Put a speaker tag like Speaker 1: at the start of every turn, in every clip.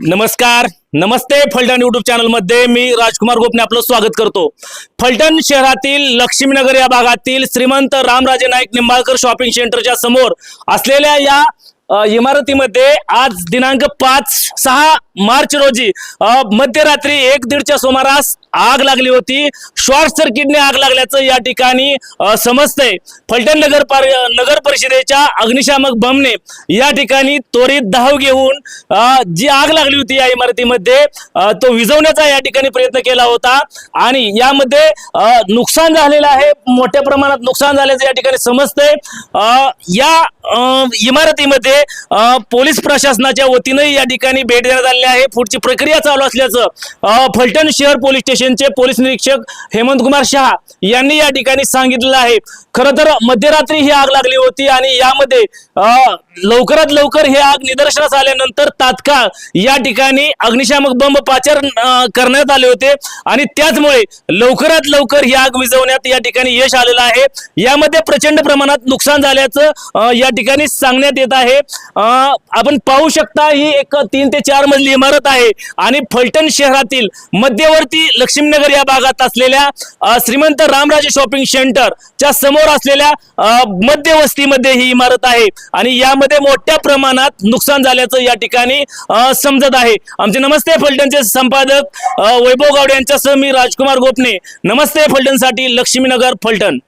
Speaker 1: नमस्कार नमस्ते फलटण युट्यूब चॅनलमध्ये मी राजकुमार गोपने आपलं स्वागत करतो. फलटण शहरातील लक्ष्मीनगर या भागातील श्रीमंत रामराजे नाईक निंबाळकर शॉपिंग सेंटरच्या समोर असलेल्या या इमारतीमध्ये आज दिनांक पाच सहा मार्च रोजी मध्यरात्री एक दीडच्या सुमारास आग लागली होती. शॉर्ट सर्किटने आग लागल्याचं या ठिकाणी समजतंय. फलटण नगर पार नगर परिषदेच्या अग्निशामक बमने या ठिकाणी त्वरित धाव घेऊन जी आग लागली होती या इमारतीमध्ये तो विझवण्याचा या ठिकाणी प्रयत्न केला होता. आणि यामध्ये नुकसान झालेलं आहे. मोठ्या प्रमाणात नुकसान झाल्याचं या ठिकाणी समजतंय. या अ, इमारतीमध्ये पोलीस प्रशासनाच्या वतीनं या ठिकाणी भेट देण्यात आलेल्या आहे. पुढची प्रक्रिया चालू असल्याचं फलटण शहर पोलीस स्टेशनचे पोलीस निरीक्षक हेमंत कुमार शहा यांनी या ठिकाणी सांगितलेलं आहे. खरं तर मध्यरात्री ही आग लागली होती आणि यामध्ये लवकरात लवकर ही आग निदर्शनास आल्यानंतर तात्काळ या ठिकाणी अग्निशामक बंब पाचार करण्यात आले होते आणि त्याचमुळे लवकरात लवकर ही आग विझवण्यात या ठिकाणी यश आलेलं आहे. यामध्ये प्रचंड प्रमाणात नुकसान झाल्याचं या ठिकाणी सांगण्यात येत आहे. आपण पाहू शकता ही एक तीन ते चार मजली इमारत आहे आणि फलटण शहरातील मध्यवर्ती लक्ष्मीनगर या भागात असलेल्या श्रीमंत रामराजे शॉपिंग सेंटर च्या समोर असलेल्या मध्यवस्तीमध्ये ही इमारत आहे. आणि यामध्ये मोठ्या प्रमाणात नुकसान झाल्याचं या ठिकाणी समजत आहे. आमचे नमस्ते फलटणचे संपादक वैभव गावडे यांच्यासह मी राजकुमार गोपने. नमस्ते फलटणसाठी लक्ष्मीनगर फलटण.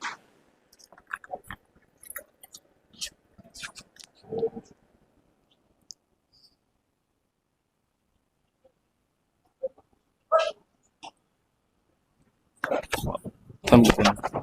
Speaker 1: 好，他们过。